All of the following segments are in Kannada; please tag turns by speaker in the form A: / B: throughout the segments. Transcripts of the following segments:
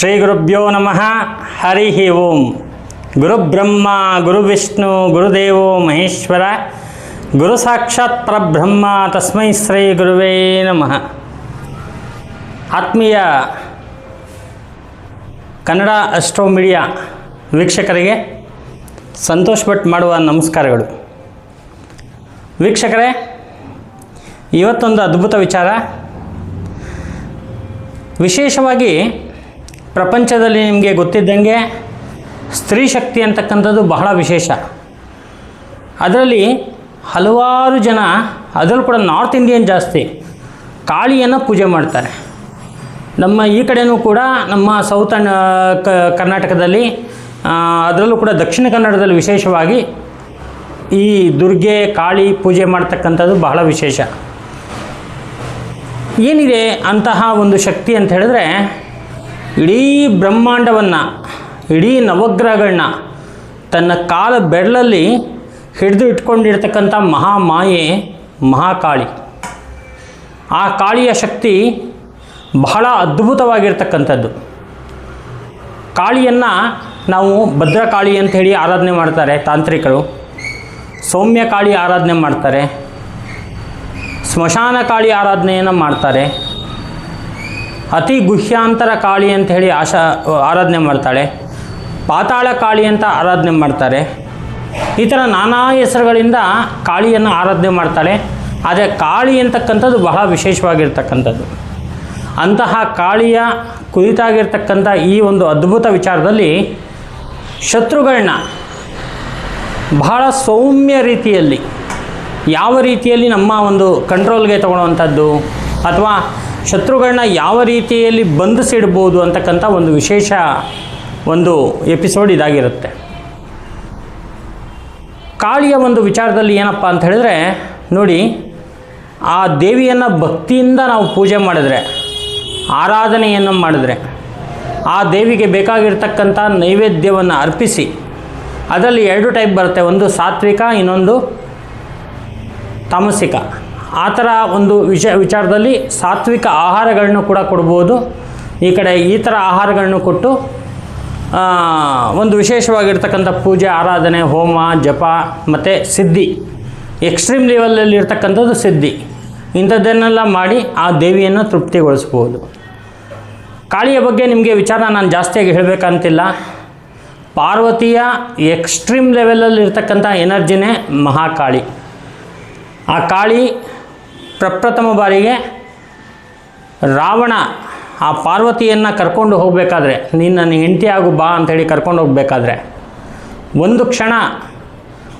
A: ಶ್ರೀ ಗುರುಭ್ಯೋ ನಮಃ. ಹರಿ ಓಂ. ಗುರುಬ್ರಹ್ಮ ಗುರುವಿಷ್ಣು ಗುರುದೇವೋ ಮಹೇಶ್ವರ, ಗುರು ಸಾಕ್ಷಾತ್ ಪರಬ್ರಹ್ಮ, ತಸ್ಮೈ ಶ್ರೀ ಗುರುವೇ ನಮಃ. ಆತ್ಮೀಯ ಕನ್ನಡ ಅಸ್ಟ್ರೋ ಮೀಡಿಯಾ ವೀಕ್ಷಕರಿಗೆ ಸಂತೋಷ್ ಭಟ್ ಮಾಡುವ ನಮಸ್ಕಾರಗಳು. ವೀಕ್ಷಕರೇ, ಇವತ್ತೊಂದು ಅದ್ಭುತ ವಿಚಾರ. ವಿಶೇಷವಾಗಿ ಪ್ರಪಂಚದಲ್ಲಿ ನಿಮಗೆ ಗೊತ್ತಿದ್ದಂಗೆ ಸ್ತ್ರೀ ಶಕ್ತಿ ಅಂತಕ್ಕಂಥದ್ದು ಬಹಳ ವಿಶೇಷ. ಅದರಲ್ಲಿ ಹಲವಾರು ಜನ, ಅದರಲ್ಲೂ ಕೂಡ ನಾರ್ತ್ ಇಂಡಿಯನ್ ಜಾಸ್ತಿ, ಕಾಳಿಯನ್ನು ಪೂಜೆ ಮಾಡ್ತಾರೆ. ನಮ್ಮ ಈ ಕಡೆಯೂ ಕೂಡ ನಮ್ಮ ಸೌತ್ ಕರ್ನಾಟಕದಲ್ಲಿ ಅದರಲ್ಲೂ ಕೂಡ ದಕ್ಷಿಣ ಕನ್ನಡದಲ್ಲಿ ವಿಶೇಷವಾಗಿ ಈ ದುರ್ಗೆ, ಕಾಳಿ ಪೂಜೆ ಮಾಡ್ತಕ್ಕಂಥದ್ದು ಬಹಳ ವಿಶೇಷ. ಏನಿದೆ ಅಂತಹ ಒಂದು ಶಕ್ತಿ ಅಂತ ಹೇಳಿದ್ರೆ ಇಡೀ ಬ್ರಹ್ಮಾಂಡವನ್ನು, ಇಡೀ ನವಗ್ರಹಗಳನ್ನ ತನ್ನ ಕಾಲ ಬೆರಳಲ್ಲಿ ಹಿಡಿದು ಇಟ್ಕೊಂಡಿರ್ತಕ್ಕಂಥ ಮಹಾಮಾಯೆ, ಮಹಾಕಾಳಿ. ಆ ಕಾಳಿಯ ಶಕ್ತಿ ಬಹಳ ಅದ್ಭುತವಾಗಿರ್ತಕ್ಕಂಥದ್ದು. ಕಾಳಿಯನ್ನು ನಾವು ಭದ್ರಕಾಳಿ ಅಂತ ಹೇಳಿ ಆರಾಧನೆ ಮಾಡ್ತಾರೆ ತಾಂತ್ರಿಕರು. ಸೌಮ್ಯ ಕಾಳಿ ಆರಾಧನೆ ಮಾಡ್ತಾರೆ. ಸ್ಮಶಾನ ಕಾಳಿ ಆರಾಧನೆಯನ್ನು ಮಾಡ್ತಾರೆ. ಅತಿ ಗುಹ್ಯಾಂತರ ಕಾಳಿ ಅಂತ ಹೇಳಿ ಆಶಾ, ಆರಾಧನೆ ಮಾಡ್ತಾಳೆ. ಪಾತಾಳ ಕಾಳಿ ಅಂತ ಆರಾಧನೆ ಮಾಡ್ತಾರೆ. ಈ ಥರ ನಾನಾ ಹೆಸರುಗಳಿಂದ ಕಾಳಿಯನ್ನು ಆರಾಧನೆ ಮಾಡ್ತಾಳೆ. ಆದರೆ ಕಾಳಿ ಅಂತಕ್ಕಂಥದ್ದು ಬಹಳ ವಿಶೇಷವಾಗಿರ್ತಕ್ಕಂಥದ್ದು. ಅಂತಹ ಕಾಳಿಯ ಕುರಿತಾಗಿರ್ತಕ್ಕಂಥ ಈ ಒಂದು ಅದ್ಭುತ ವಿಚಾರದಲ್ಲಿ ಶತ್ರುಗಳನ್ನ ಬಹಳ ಸೌಮ್ಯ ರೀತಿಯಲ್ಲಿ, ಯಾವ ರೀತಿಯಲ್ಲಿ ನಮ್ಮ ಒಂದು ಕಂಟ್ರೋಲ್ಗೆ ತಗೊಳ್ಳುವಂಥದ್ದು ಅಥವಾ ಶತ್ರುಗಳನ್ನ ಯಾವ ರೀತಿಯಲ್ಲಿ ಬಂಧಿಸಿಡ್ಬೋದು ಅಂತಕ್ಕಂಥ ಒಂದು ವಿಶೇಷ ಒಂದು ಎಪಿಸೋಡ್ ಇದಾಗಿರುತ್ತೆ. ಕಾಳಿಯ ಒಂದು ವಿಚಾರದಲ್ಲಿ ಏನಪ್ಪ ಅಂತ ಹೇಳಿದ್ರೆ, ನೋಡಿ, ಆ ದೇವಿಯನ್ನು ಭಕ್ತಿಯಿಂದ ನಾವು ಪೂಜೆ ಮಾಡಿದ್ರೆ, ಆರಾಧನೆಯನ್ನು ಮಾಡಿದ್ರೆ, ಆ ದೇವಿಗೆ ಬೇಕಾಗಿರ್ತಕ್ಕಂಥ ನೈವೇದ್ಯವನ್ನು ಅರ್ಪಿಸಿ, ಅದರಲ್ಲಿ ಎರಡು ಟೈಪ್ ಬರುತ್ತೆ, ಒಂದು ಸಾತ್ವಿಕ, ಇನ್ನೊಂದು ತಾಮಸಿಕ ಆ ಥರ ಒಂದು ವಿಷ, ವಿಚಾರದಲ್ಲಿ ಸಾತ್ವಿಕ ಆಹಾರಗಳನ್ನು ಕೂಡ ಕೊಡ್ಬೋದು. ಈ ಕಡೆ ಈ ಥರ ಆಹಾರಗಳನ್ನು ಕೊಟ್ಟು ಒಂದು ವಿಶೇಷವಾಗಿರ್ತಕ್ಕಂಥ ಪೂಜೆ, ಆರಾಧನೆ, ಹೋಮ, ಜಪ ಮತ್ತು ಸಿದ್ಧಿ. ಎಕ್ಸ್ಟ್ರೀಮ್ ಲೆವೆಲಲ್ಲಿ ಇರ್ತಕ್ಕಂಥದ್ದು ಸಿದ್ಧಿ. ಇಂಥದ್ದನ್ನೆಲ್ಲ ಮಾಡಿ ಆ ದೇವಿಯನ್ನು ತೃಪ್ತಿಗೊಳಿಸ್ಬೋದು. ಕಾಳಿಯ ಬಗ್ಗೆ ನಿಮಗೆ ವಿಚಾರ ನಾನು ಜಾಸ್ತಿಯಾಗಿ ಹೇಳಬೇಕಂತಿಲ್ಲ. ಪಾರ್ವತಿಯ ಎಕ್ಸ್ಟ್ರೀಮ್ ಲೆವೆಲಲ್ಲಿ ಇರ್ತಕ್ಕಂಥ ಎನರ್ಜಿನೇ ಮಹಾಕಾಳಿ. ಆ ಕಾಳಿ ಪ್ರಪ್ರಥಮ ಬಾರಿಗೆ ರಾವಣ ಆ ಪಾರ್ವತಿಯನ್ನು ಕರ್ಕೊಂಡು ಹೋಗಬೇಕಾದ್ರೆ, ನೀನು ನನ್ನ ಹೆಂಡತಿ ಆಗು ಬಾ ಅಂಥೇಳಿ ಕರ್ಕೊಂಡು ಹೋಗಬೇಕಾದ್ರೆ, ಒಂದು ಕ್ಷಣ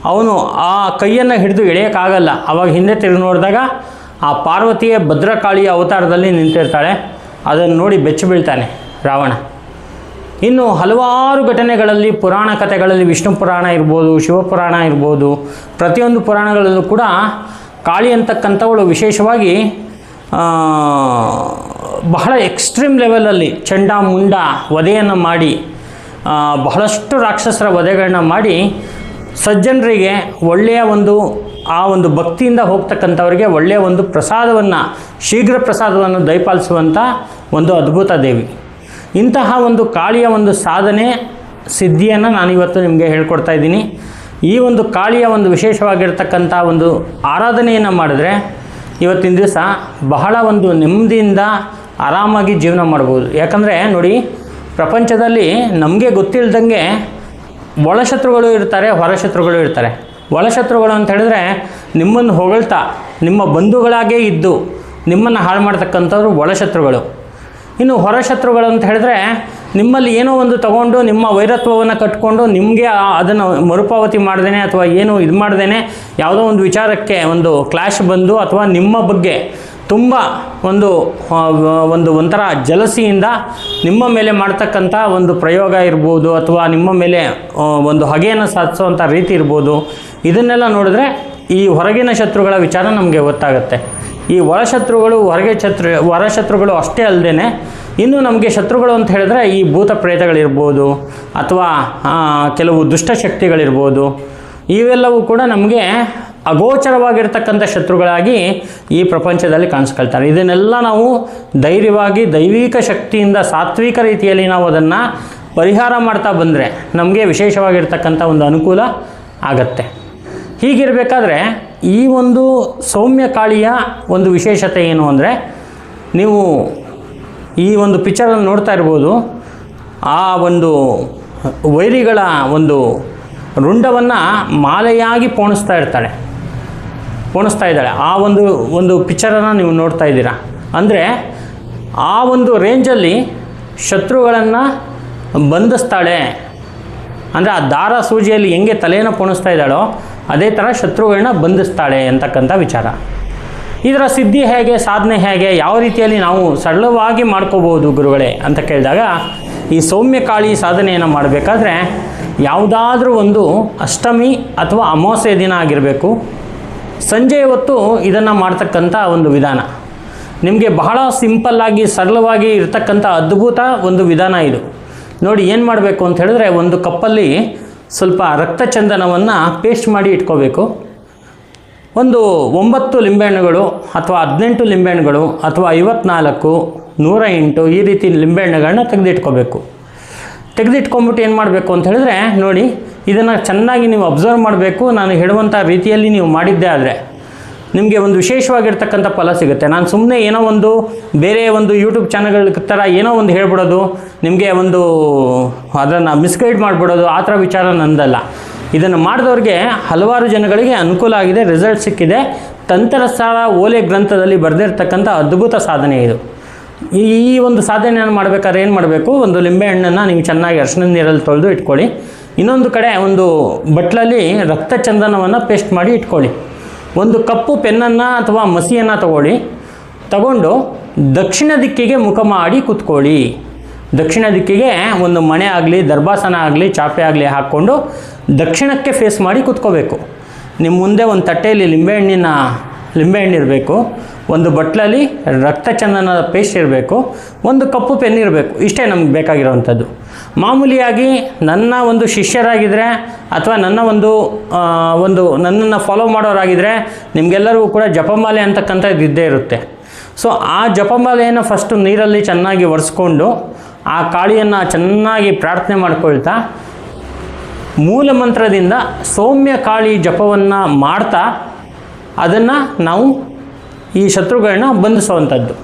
A: ಅವನು ಆ ಕೈಯನ್ನು ಹಿಡಿದು ಎಳೆಯೋಕ್ಕಾಗಲ್ಲ. ಅವಾಗ ಹಿಂದೆ ತಿರುಗಿ ನೋಡಿದಾಗ ಆ ಪಾರ್ವತಿಯ ಭದ್ರಕಾಳಿಯ ಅವತಾರದಲ್ಲಿ ನಿಂತಿರ್ತಾಳೆ. ಅದನ್ನು ನೋಡಿ ಬೆಚ್ಚಿ ಬೀಳ್ತಾನೆ ರಾವಣ. ಇನ್ನು ಹಲವಾರು ಘಟನೆಗಳಲ್ಲಿ ಪುರಾಣ ಕಥೆಗಳಲ್ಲಿ ವಿಷ್ಣು ಪುರಾಣ ಇರ್ಬೋದು, ಶಿವಪುರಾಣ ಇರ್ಬೋದು, ಪ್ರತಿಯೊಂದು ಪುರಾಣಗಳಲ್ಲೂ ಕೂಡ ಕಾಳಿ ಅಂತಕ್ಕಂಥವಳು ವಿಶೇಷವಾಗಿ ಬಹಳ ಎಕ್ಸ್ಟ್ರೀಮ್ ಲೆವೆಲಲ್ಲಿ ಚಂಡ, ಮುಂಡ ವಧೆಯನ್ನು ಮಾಡಿ ಬಹಳಷ್ಟು ರಾಕ್ಷಸರ ವಧೆಗಳನ್ನ ಮಾಡಿ, ಸಜ್ಜನರಿಗೆ ಒಳ್ಳೆಯ ಒಂದು, ಆ ಒಂದು ಭಕ್ತಿಯಿಂದ ಹೋಗ್ತಕ್ಕಂಥವ್ರಿಗೆ ಒಳ್ಳೆಯ ಒಂದು ಪ್ರಸಾದವನ್ನು, ಶೀಘ್ರ ಪ್ರಸಾದವನ್ನು ದಯಪಾಲಿಸುವಂಥ ಒಂದು ಅದ್ಭುತ ದೇವಿ. ಇಂತಹ ಒಂದು ಕಾಳಿಯ ಒಂದು ಸಾಧನೆ, ಸಿದ್ಧಿಯನ್ನು ನಾನು ಇವತ್ತು ನಿಮಗೆ ಹೇಳ್ಕೊಡ್ತಾ ಇದ್ದೀನಿ. ಈ ಒಂದು ಕಾಳಿಯ ಒಂದು ವಿಶೇಷವಾಗಿರ್ತಕ್ಕಂಥ ಒಂದು ಆರಾಧನೆಯನ್ನು ಮಾಡಿದ್ರೆ ಇವತ್ತಿನ ದಿವಸ ಬಹಳ ಒಂದು ನೆಮ್ಮದಿಯಿಂದ ಆರಾಮಾಗಿ ಜೀವನ ಮಾಡ್ಬೋದು. ಯಾಕಂದರೆ ನೋಡಿ, ಪ್ರಪಂಚದಲ್ಲಿ ನಮಗೆ ಗೊತ್ತಿಲ್ಲದಂಗೆ ಒಳಶತ್ರುಗಳು ಇರ್ತಾರೆ, ಹೊರಶತ್ರುಗಳು ಇರ್ತಾರೆ. ಒಳಶತ್ರುಗಳು ಅಂತ ಹೇಳಿದ್ರೆ ನಿಮ್ಮನ್ನು ಹೊಗಳ್ತಾ, ನಿಮ್ಮ ಬಂಧುಗಳಾಗೇ ಇದ್ದು ನಿಮ್ಮನ್ನು ಹಾಳು ಮಾಡ್ತಕ್ಕಂಥವ್ರು ಒಳಶತ್ರುಗಳು. ಇನ್ನು ಹೊರಶತ್ರುಗಳು ಅಂತ ಹೇಳಿದ್ರೆ ನಿಮ್ಮಲ್ಲಿ ಏನೋ ಒಂದು ತಗೊಂಡು ನಿಮ್ಮ ವೈರತ್ವವನ್ನು ಕಟ್ಕೊಂಡು ನಿಮಗೆ ಅದನ್ನು ಮರುಪಾವತಿ ಮಾಡ್ದೇನೆ ಅಥವಾ ಏನು ಇದು ಮಾಡ್ದೇನೆ ಯಾವುದೋ ಒಂದು ವಿಚಾರಕ್ಕೆ ಒಂದು ಕ್ಲಾಶ್ ಬಂದು ಅಥವಾ ನಿಮ್ಮ ಬಗ್ಗೆ ತುಂಬ ಒಂದು ಒಂದು ಒಂಥರ ಜಲಸಿಯಿಂದ ನಿಮ್ಮ ಮೇಲೆ ಮಾಡ್ತಕ್ಕಂಥ ಒಂದು ಪ್ರಯೋಗ ಇರ್ಬೋದು ಅಥವಾ ನಿಮ್ಮ ಮೇಲೆ ಒಂದು ಹಗೆಯನ್ನು ಸಾಧಿಸುವಂಥ ರೀತಿ ಇರ್ಬೋದು. ಇದನ್ನೆಲ್ಲ ನೋಡಿದ್ರೆ ಈ ಹೊರಗಿನ ಶತ್ರುಗಳ ವಿಚಾರ ನಮಗೆ ಗೊತ್ತಾಗುತ್ತೆ. ಈ ಒಳಶತ್ರುಗಳು ಹೊರಗೆ ಶತ್ರು, ಹೊರಶತ್ರುಗಳು ಅಷ್ಟೇ ಅಲ್ಲದೆ ಇನ್ನು ನಮಗೆ ಶತ್ರುಗಳು ಅಂತ ಹೇಳಿದ್ರೆ ಈ ಭೂತ ಪ್ರೇತಗಳಿರ್ಬೋದು ಅಥವಾ ಕೆಲವು ದುಷ್ಟಶಕ್ತಿಗಳಿರ್ಬೋದು ಇವೆಲ್ಲವೂ ಕೂಡ ನಮಗೆ ಅಗೋಚರವಾಗಿರ್ತಕ್ಕಂಥ ಶತ್ರುಗಳಾಗಿ ಈ ಪ್ರಪಂಚದಲ್ಲಿ ಕಾಣಿಸ್ಕೊಳ್ತಾರೆ. ಇದನ್ನೆಲ್ಲ ನಾವು ಧೈರ್ಯವಾಗಿ, ದೈವಿಕ ಶಕ್ತಿಯಿಂದ, ಸಾತ್ವಿಕ ರೀತಿಯಲ್ಲಿ ನಾವು ಅದನ್ನು ಪರಿಹಾರ ಮಾಡ್ತಾ ಬಂದರೆ ನಮಗೆ ವಿಶೇಷವಾಗಿರ್ತಕ್ಕಂಥ ಒಂದು ಅನುಕೂಲ ಆಗತ್ತೆ. ಹೀಗಿರಬೇಕಾದ್ರೆ ಈ ಒಂದು ಸೌಮ್ಯ ಕಾಳಿಯ ಒಂದು ವಿಶೇಷತೆ ಏನು ಅಂದರೆ, ನೀವು ಈ ಒಂದು ಪಿಕ್ಚರನ್ನು ನೋಡ್ತಾ ಇರ್ಬೋದು. ಆ ಒಂದು ವೈರಿಗಳ ಒಂದು ರುಂಡವನ್ನು ಮಾಲೆಯಾಗಿ ಪೋಣಿಸ್ತಾ ಇರ್ತಾಳೆ. ಪೋಣಿಸ್ತಾ ಇದ್ದಾಳೆ. ಆ ಒಂದು ಒಂದು ಪಿಕ್ಚರನ್ನು ನೀವು ನೋಡ್ತಾ ಇದ್ದೀರಾ. ಅಂದರೆ ಆ ಒಂದು ರೇಂಜಲ್ಲಿ ಶತ್ರುಗಳನ್ನು ಬಂಧಿಸ್ತಾಳೆ. ಅಂದರೆ ಆ ದಾರ ಸೂಜಿಯಲ್ಲಿ ಹೆಂಗೆ ತಲೆಯನ್ನು ಪೋಣಿಸ್ತಾ ಇದ್ದಾಳೋ ಅದೇ ಥರ ಶತ್ರುಗಳನ್ನ ಬಂಧಿಸ್ತಾಳೆ ಅಂತಕ್ಕಂಥ ವಿಚಾರ. ಇದರ ಸಿದ್ಧಿ ಹೇಗೆ, ಸಾಧನೆ ಹೇಗೆ, ಯಾವ ರೀತಿಯಲ್ಲಿ ನಾವು ಸರಳವಾಗಿ ಮಾಡ್ಕೋಬೋದು ಗುರುಗಳೇ ಅಂತ ಕೇಳಿದಾಗ, ಈ ಸೌಮ್ಯ ಕಾಳಿ ಸಾಧನೆಯನ್ನು ಮಾಡಬೇಕಾದ್ರೆ ಯಾವುದಾದ್ರೂ ಒಂದು ಅಷ್ಟಮಿ ಅಥವಾ ಅಮಾವಾಸ್ಯೆ ದಿನ ಆಗಿರಬೇಕು. ಸಂಜೆ ಹೊತ್ತು ಇದನ್ನು ಮಾಡ್ತಕ್ಕಂಥ ಒಂದು ವಿಧಾನ. ನಿಮಗೆ ಬಹಳ ಸಿಂಪಲ್ಲಾಗಿ ಸರಳವಾಗಿ ಇರತಕ್ಕಂಥ ಅದ್ಭುತ ಒಂದು ವಿಧಾನ ಇದು. ನೋಡಿ, ಏನು ಮಾಡಬೇಕು ಅಂತ ಹೇಳಿದ್ರೆ ಒಂದು ಕಪ್ಪಲ್ಲಿ ಸ್ವಲ್ಪ ರಕ್ತಚಂದನವನ್ನು ಪೇಸ್ಟ್ ಮಾಡಿ ಇಟ್ಕೋಬೇಕು. ಒಂದು ಒಂಬತ್ತು ಲಿಂಬೆಹಣ್ಣುಗಳು ಅಥವಾ ಹದಿನೆಂಟು ಲಿಂಬೆಹಣ್ಣುಗಳು ಅಥವಾ ಐವತ್ನಾಲ್ಕು, ನೂರ ಎಂಟು ಈ ರೀತಿ ಲಿಂಬೆಹಣ್ಣುಗಳನ್ನ ತೆಗೆದಿಟ್ಕೋಬೇಕು. ತೆಗೆದಿಟ್ಕೊಂಬಿಟ್ಟು ಏನು ಮಾಡಬೇಕು ಅಂತ ಹೇಳಿದ್ರೆ, ನೋಡಿ, ಇದನ್ನು ಚೆನ್ನಾಗಿ ನೀವು ಅಬ್ಸರ್ವ್ ಮಾಡಬೇಕು. ನಾನು ಹೇಳುವಂಥ ರೀತಿಯಲ್ಲಿ ನೀವು ಮಾಡಿದ್ದೇ ಆದರೆ ನಿಮಗೆ ಒಂದು ವಿಶೇಷವಾಗಿರ್ತಕ್ಕಂಥ ಫಲ ಸಿಗುತ್ತೆ. ನಾನು ಸುಮ್ಮನೆ ಏನೋ ಒಂದು ಬೇರೆ ಒಂದು ಯೂಟ್ಯೂಬ್ ಚಾನಲ್ಗಳ ಥರ ಏನೋ ಒಂದು ಹೇಳ್ಬಿಡೋದು, ನಿಮಗೆ ಒಂದು ಅದನ್ನು ಮಿಸ್ಗೈಡ್ ಮಾಡಿಬಿಡೋದು, ಆ ಥರ ವಿಚಾರ ನಂದಲ್ಲ. ಇದನ್ನು ಮಾಡಿದವ್ರಿಗೆ ಹಲವಾರು ಜನಗಳಿಗೆ ಅನುಕೂಲ ಆಗಿದೆ ರಿಸಲ್ಟ್ ಸಿಕ್ಕಿದೆ. ತಂತ್ರಸಾರ ಓಲೆ ಗ್ರಂಥದಲ್ಲಿ ಬರೆದಿರ್ತಕ್ಕಂಥ ಅದ್ಭುತ ಸಾಧನೆ ಇದು. ಈ ಒಂದು ಸಾಧನೆಯನ್ನು ಮಾಡಬೇಕಾದ್ರೆ ಏನು ಮಾಡಬೇಕು? ಒಂದು ಲಿಂಬೆಹಣ್ಣನ್ನು ನೀವು ಚೆನ್ನಾಗಿ ಅರ್ಶನ ನೀರಲ್ಲಿ ತೊಳೆದು ಇಟ್ಕೊಳ್ಳಿ. ಇನ್ನೊಂದು ಕಡೆ ಒಂದು ಬಟ್ಲಲ್ಲಿ ರಕ್ತ ಚಂದನವನ್ನು ಪೇಸ್ಟ್ ಮಾಡಿ ಇಟ್ಕೊಳ್ಳಿ. ಒಂದು ಕಪ್ಪು ಪೆನ್ನನ್ನು ಅಥವಾ ಮಸಿಯನ್ನು ತಗೊಳ್ಳಿ. ತಗೊಂಡು ದಕ್ಷಿಣ ದಿಕ್ಕಿಗೆ ಮುಖ ಮಾಡಿ ಕೂತ್ಕೊಳ್ಳಿ. ದಕ್ಷಿಣ ದಿಕ್ಕಿಗೆ ಒಂದು ಮಣೆ ಆಗಲಿ, ದರ್ಭಾಸನ ಆಗಲಿ, ಚಾಪೆ ಆಗಲಿ ಹಾಕ್ಕೊಂಡು ದಕ್ಷಿಣಕ್ಕೆ ಫೇಸ್ ಮಾಡಿ ಕೂತ್ಕೋಬೇಕು. ನಿಮ್ಮ ಮುಂದೆ ಒಂದು ತಟ್ಟೆಯಲ್ಲಿ ಲಿಂಬೆಹಣ್ಣಿನ ಲಿಂಬೆಹಣ್ಣು ಇರಬೇಕು, ಒಂದು ಬಟ್ಲಲ್ಲಿ ರಕ್ತ ರಕ್ತಚಂದನದ ಪೇಸ್ಟ್ ಇರಬೇಕು, ಒಂದು ಕಪ್ಪು ಪೆನ್ ಇರಬೇಕು, ಇಷ್ಟೇ ನಮ್ಗೆ ಬೇಕಾಗಿರೋವಂಥದ್ದು ಮಾಮೂಲಿಯಾಗಿ ನನ್ನ ಒಂದು ಶಿಷ್ಯರಾಗಿದ್ದರೆ ಅಥವಾ ನನ್ನ ಒಂದು ಒಂದು ನನ್ನನ್ನು ಫಾಲೋ ಮಾಡೋರಾಗಿದ್ದರೆ ನಿಮಗೆಲ್ಲರಿಗೂ ಕೂಡ ಜಪಮಾಲೆ ಅಂತಕ್ಕಂಥದ್ದು ಇದ್ದೇ ಇರುತ್ತೆ. ಸೊ ಆ ಜಪಮಾಲೆಯನ್ನು ಫಸ್ಟು ನೀರಲ್ಲಿ ಚೆನ್ನಾಗಿ ಒರೆಸ್ಕೊಂಡು ಆ ಕಾಳಿಯನ್ನು ಚೆನ್ನಾಗಿ ಪ್ರಾರ್ಥನೆ ಮಾಡ್ಕೊಳ್ತಾ ಮೂಲ ಮಂತ್ರದಿಂದ ಸೌಮ್ಯ ಕಾಳಿ ಜಪವನ್ನು ಮಾಡ್ತಾ ಅದನ್ನು ನಾವು ಈ ಶತ್ರುಗಳನ್ನ ಬಂಧಿಸುವಂಥದ್ದು.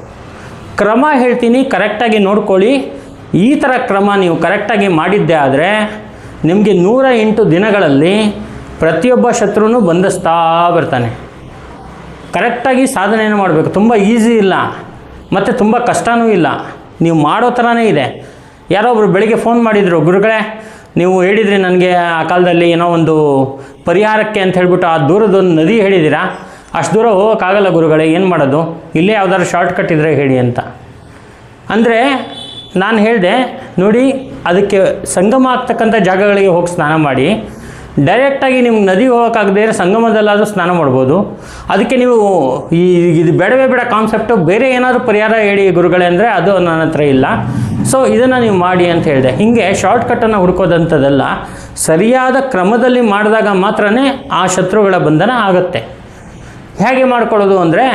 A: ಕ್ರಮ ಹೇಳ್ತೀನಿ, ಕರೆಕ್ಟಾಗಿ ನೋಡ್ಕೊಳ್ಳಿ. ಈ ಥರ ಕ್ರಮ ನೀವು ಕರೆಕ್ಟಾಗಿ ಮಾಡಿದ್ದೇ ಆದರೆ ನಿಮಗೆ ನೂರ ಎಂಟು ದಿನಗಳಲ್ಲಿ ಪ್ರತಿಯೊಬ್ಬ ಶತ್ರುನೂ ಬಂಧಿಸ್ತಾ ಬರ್ತಾನೆ. ಕರೆಕ್ಟಾಗಿ ಸಾಧನೆಯನ್ನು ಮಾಡಬೇಕು. ತುಂಬ ಈಸಿ ಇಲ್ಲ. ಮತ್ತು ತುಂಬ ಕಷ್ಟವೂ ಇಲ್ಲ. ನೀವು ಮಾಡೋ ಥರನೇ ಇದೆ. ಯಾರೋ ಒಬ್ರು ಬೆಳಿಗ್ಗೆ ಫೋನ್ ಮಾಡಿದರು, ಗುರುಗಳೇ, ನೀವು ಹೇಳಿದ್ರಿ ನನಗೆ ಆ ಕಾಲದಲ್ಲಿ ಏನೋ ಒಂದು ಪರಿಹಾರಕ್ಕೆ ಅಂತ ಹೇಳ್ಬಿಟ್ಟು ಆ ದೂರದೊಂದು ನದಿ ಹೇಳಿದ್ದೀರಾ? ಅಷ್ಟು ದೂರ ಹೋಗೋಕ್ಕಾಗಲ್ಲ ಗುರುಗಳೇ, ಏನು ಮಾಡೋದು? ಇಲ್ಲೇ ಯಾವ್ದಾದ್ರು ಶಾರ್ಟ್ ಕಟ್ ಇದ್ದರೆ ಹೇಳಿ ಅಂತ. ಅಂದರೆ ನಾನು ಹೇಳಿದೆ, ನೋಡಿ, ಅದಕ್ಕೆ ಸಂಗಮ ಆಗ್ತಕ್ಕಂಥ ಜಾಗಗಳಿಗೆ ಹೋಗಿ ಸ್ನಾನ ಮಾಡಿ ಡೈರೆಕ್ಟಾಗಿ ನಿಮ್ಗೆ ನದಿ ಹೋಗೋಕ್ಕಾಗದೇ ಇರೋ ಸಂಗಮದಲ್ಲಾದರೂ ಸ್ನಾನ ಮಾಡ್ಬೋದು. ಅದಕ್ಕೆ ನೀವು ಈ ಇದು ಬೇಡವೇ ಬೇಡ ಕಾನ್ಸೆಪ್ಟು ಬೇರೆ ಏನಾದರೂ ಪರಿಹಾರ ಹೇಳಿ ಗುರುಗಳೇ ಅಂದರೆ ಅದು ನನ್ನ ಹತ್ರ ಇಲ್ಲ. ಸೊ ಇದನ್ನು ನೀವು ಮಾಡಿ ಅಂತ ಹೇಳಿದೆ. ಹೀಗೆ ಶಾರ್ಟ್ಕಟ್ಟನ್ನು ಹುಡುಕೋದಂಥದ್ದೆಲ್ಲ, ಸರಿಯಾದ ಕ್ರಮದಲ್ಲಿ ಮಾಡಿದಾಗ ಮಾತ್ರನೇ ಆ ಶತ್ರುಗಳ ಬಂಧನ ಆಗುತ್ತೆ. ಹೇಗೆ ಮಾಡ್ಕೊಳ್ಳೋದು ಅಂದರೆ,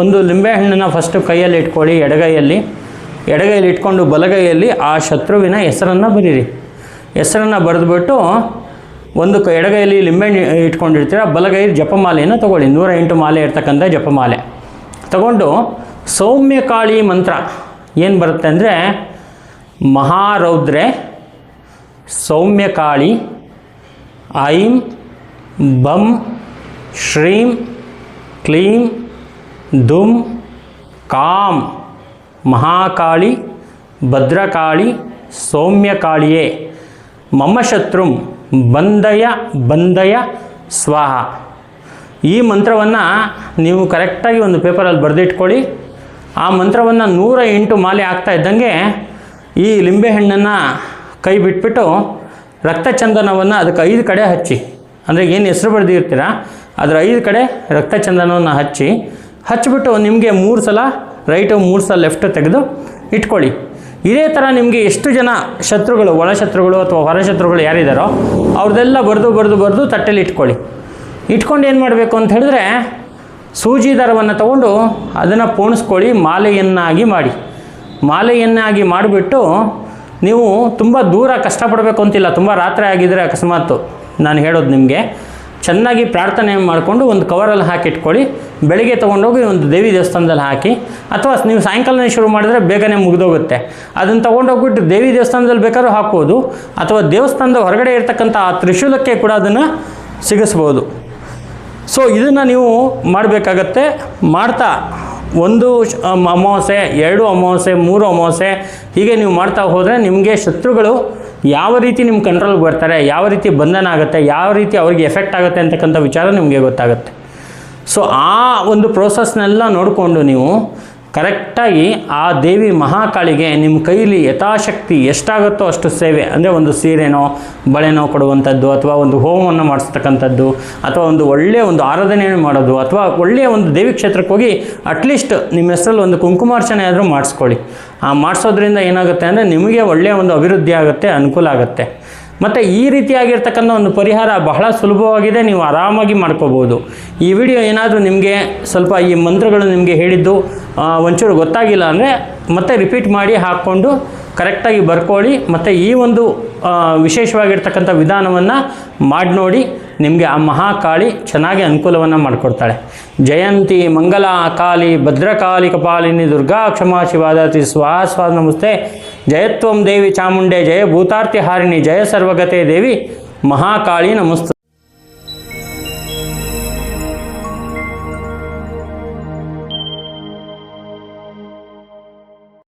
A: ಒಂದು ಲಿಂಬೆಹಣ್ಣನ್ನು ಫಸ್ಟು ಕೈಯಲ್ಲಿ ಇಟ್ಕೊಳ್ಳಿ, ಎಡಗೈಯಲ್ಲಿ ಎಡಗೈಯಲ್ಲಿ ಇಟ್ಕೊಂಡು ಬಲಗೈಯಲ್ಲಿ ಆ ಶತ್ರುವಿನ ಹೆಸರನ್ನು ಬರೀರಿ. ಹೆಸರನ್ನು ಬರೆದುಬಿಟ್ಟು ಒಂದು ಎಡಗೈಯಲ್ಲಿ ಲಿಂಬೆಹಣ್ಣು ಇಟ್ಕೊಂಡಿರ್ತೀರ ಬಲಗೈ ಜಪಮಾಲೆಯನ್ನು ತಗೊಳ್ಳಿ. ನೂರ ಎಂಟು ಮಾಲೆ ಇರ್ತಕ್ಕಂಥ ಜಪಮಾಲೆ. ತಗೊಂಡು ಸೌಮ್ಯ ಕಾಳಿ ಮಂತ್ರ ಏನು ಬರುತ್ತೆ ಅಂದರೆ, ಮಹಾರೌದ್ರೆ, ಸೌಮ್ಯ ಕಾಳಿ, ಐಂ, ಬಂ, ಶ್ರೀಂ, ಕ್ಲೀಂ, ದುಂ, ಕಾಂ. ಮಹಾಕಾಳಿ, ಭದ್ರಕಾಳಿ ಸೌಮ್ಯಕಾಳಿಯೇ ಮಮ ಶತ್ರುಂ ಬಂದಯ ಬಂದಯ, ಸ್ವಾಹ. ಈ ಮಂತ್ರವನ್ನು ನೀವು ಕರೆಕ್ಟಾಗಿ ಒಂದು ಪೇಪರಲ್ಲಿ ಬರೆದಿಟ್ಕೊಳ್ಳಿ. ಆ ಮಂತ್ರವನ್ನು ನೂರ ಎಂಟು ಮಾಲೆ ಆಗ್ತಾ ಇದ್ದಂಗೆ ಈ ಲಿಂಬೆಹಣ್ಣನ್ನು ಕೈ ಬಿಟ್ಬಿಟ್ಟು ರಕ್ತಚಂದನವನ್ನು ಅದಕ್ಕೆ ಐದು ಕಡೆ ಹಚ್ಚಿ. ಅಂದರೆ ಏನು ಹೆಸರು ಬರೆದಿರ್ತೀರ? ಅದರ ಐದು ಕಡೆ ರಕ್ತಚಂದನವನ್ನು ಹಚ್ಚಿ. ಹಚ್ಚಿಬಿಟ್ಟು ನಿಮಗೆ ಮೂರು ಸಲ ರೈಟು ಮೂರು ಸಲ ಲೆಫ್ಟು ತೆಗೆದು ಇಟ್ಕೊಳ್ಳಿ. ಇದೇ ಥರ ನಿಮಗೆ ಎಷ್ಟು ಜನ ಶತ್ರುಗಳು, ಒಳ ಶತ್ರುಗಳು ಅಥವಾ ಹೊರ ಶತ್ರುಗಳು ಯಾರಿದ್ದಾರೋ ಅವ್ರದ್ದೆಲ್ಲ ಬರೆದು ಬರೆದು ಬರೆದು ತಟ್ಟೆಲಿ ಇಟ್ಕೊಳ್ಳಿ. ಇಟ್ಕೊಂಡು ಏನು ಮಾಡಬೇಕು ಅಂತ ಹೇಳಿದ್ರೆ ಸೂಜಿ ದರವನ್ನು ತಗೊಂಡು ಅದನ್ನು ಪೋಣಿಸ್ಕೊಳ್ಳಿ, ಮಾಲೆಯನ್ನಾಗಿ ಮಾಡಿ. ಮಾಲೆಯನ್ನಾಗಿ ಮಾಡಿಬಿಟ್ಟು ನೀವು ತುಂಬ ದೂರ ಕಷ್ಟಪಡಬೇಕು ಅಂತಿಲ್ಲ, ತುಂಬ ರಾತ್ರಿ ಆಗಿದ್ದರೆ ಅಕಸ್ಮಾತ್ ನಾನು ಹೇಳೋದು ನಿಮಗೆ. ಚೆನ್ನಾಗಿ ಪ್ರಾರ್ಥನೆ ಮಾಡಿಕೊಂಡು ಒಂದು ಕವರಲ್ಲಿ ಹಾಕಿಟ್ಕೊಳ್ಳಿ. ಬೆಳಿಗ್ಗೆ ತೊಗೊಂಡೋಗಿ ಒಂದು ದೇವಿ ದೇವಸ್ಥಾನದಲ್ಲಿ ಹಾಕಿ, ಅಥವಾ ನೀವು ಸಾಯಂಕಾಲನೇ ಶುರು ಮಾಡಿದ್ರೆ ಬೇಗನೆ ಮುಗಿದೋಗುತ್ತೆ. ಅದನ್ನು ತೊಗೊಂಡೋಗ್ಬಿಟ್ಟು ದೇವಿ ದೇವಸ್ಥಾನದಲ್ಲಿ ಬೇಕಾದ್ರೂ ಹಾಕ್ಬೋದು, ಅಥವಾ ದೇವಸ್ಥಾನದ ಹೊರಗಡೆ ಇರ್ತಕ್ಕಂಥ ಆ ತ್ರಿಶೂಲಕ್ಕೆ ಕೂಡ ಅದನ್ನು ಸಿಗಿಸ್ಬೋದು. ಸೊ ಇದನ್ನು ನೀವು ಮಾಡಬೇಕಾಗತ್ತೆ. ಮಾಡ್ತಾ ಒಂದು ಅಮಾವಾಸ್ಯೆ, ಎರಡು ಅಮಾವಾಸ್ಯೆ, ಮೂರು ಅಮಾವಾಸ್ಯೆ ಹೀಗೆ ನೀವು ಮಾಡ್ತಾ ಹೋದರೆ ನಿಮಗೆ ಶತ್ರುಗಳು ಯಾವ ರೀತಿ ನಿಮ್ಮ ಕಂಟ್ರೋಲ್ಗೆ ಬರ್ತಾರೆ, ಯಾವ ರೀತಿ ಬಂಧನ ಆಗುತ್ತೆ, ಯಾವ ರೀತಿ ಅವ್ರಿಗೆ ಎಫೆಕ್ಟ್ ಆಗುತ್ತೆ ಅಂತಕ್ಕಂಥ ವಿಚಾರ ನಿಮಗೆ ಗೊತ್ತಾಗುತ್ತೆ. ಸೊ ಆ ಒಂದು ಪ್ರೋಸೆಸ್ನೆಲ್ಲ ನೋಡಿಕೊಂಡು ನೀವು ಕರೆಕ್ಟಾಗಿ ಆ ದೇವಿ ಮಹಾಕಾಳಿಗೆ ನಿಮ್ಮ ಕೈಲಿ ಯಥಾಶಕ್ತಿ ಎಷ್ಟಾಗುತ್ತೋ ಅಷ್ಟು ಸೇವೆ, ಅಂದರೆ ಒಂದು ಸೀರೆನೋ, ಬಳೆನೋ ಕೊಡುವಂಥದ್ದು, ಅಥವಾ ಒಂದು ಹೋಮವನ್ನು ಮಾಡಿಸ್ತಕ್ಕಂಥದ್ದು, ಅಥವಾ ಒಂದು ಒಳ್ಳೆಯ ಒಂದು ಆರಾಧನೆಯನ್ನು ಮಾಡೋದು, ಅಥವಾ ಒಳ್ಳೆಯ ಒಂದು ದೇವಿ ಕ್ಷೇತ್ರಕ್ಕೆ ಹೋಗಿ ಅಟ್ಲೀಸ್ಟ್ ನಿಮ್ಮ ಹೆಸರಲ್ಲಿ ಒಂದು ಕುಂಕುಮಾರ್ಚನೆ ಆದರೂ ಮಾಡಿಸ್ಕೊಳ್ಳಿ. ಆ, ಮಾಡಿಸೋದ್ರಿಂದ ಏನಾಗುತ್ತೆ ಅಂದರೆ ನಿಮಗೆ ಒಳ್ಳೆಯ ಒಂದು ಅಭಿವೃದ್ಧಿ ಆಗುತ್ತೆ, ಅನುಕೂಲ ಆಗುತ್ತೆ. ಮತ್ತು ಈ ರೀತಿಯಾಗಿರ್ತಕ್ಕಂಥ ಒಂದು ಪರಿಹಾರ ಬಹಳ ಸುಲಭವಾಗಿದೆ, ನೀವು ಆರಾಮಾಗಿ ಮಾಡ್ಕೋಬೋದು ಈ ವಿಡಿಯೋ ಏನಾದರೂ ನಿಮಗೆ ಸ್ವಲ್ಪ ಈ ಮಂತ್ರಗಳು ನಿಮಗೆ ಹೇಳಿದ್ದು ಒಂಚೂರು ಗೊತ್ತಾಗಿಲ್ಲ ಅಂದರೆ ಮತ್ತೆ ರಿಪೀಟ್ ಮಾಡಿ ಹಾಕ್ಕೊಂಡು ಕರೆಕ್ಟಾಗಿ ಬರ್ಕೊಳ್ಳಿ. ಮತ್ತು ಈ ಒಂದು ವಿಶೇಷವಾಗಿರ್ತಕ್ಕಂಥ ವಿಧಾನವನ್ನು ಮಾಡಿ ನೋಡಿ ನಿಮಗೆ ಆ ಮಹಾಕಾಳಿ ಚೆನ್ನಾಗಿ ಅನುಕೂಲವನ್ನು ಮಾಡಿಕೊಡ್ತಾಳೆ. ಜಯಂತಿ ಮಂಗಲ ಕಾಳಿ ಭದ್ರಕಾಲಿ ಕಪಾಲಿನಿ ದುರ್ಗಾ ಕ್ಷಮಾ ಶಿವಾದಾತಿ ಸ್ವಾಹ ನಮಸ್ತೆ. ಜಯತ್ವಂ ದೇವಿ ಚಾಮುಂಡೆ ಜಯ ಭೂತಾರ್ತಿ ಹಾರಿಣಿ ಜಯ ಸರ್ವಗತೆ ದೇವಿ ಮಹಾಕಾಳಿ ನಮಸ್ತೆ.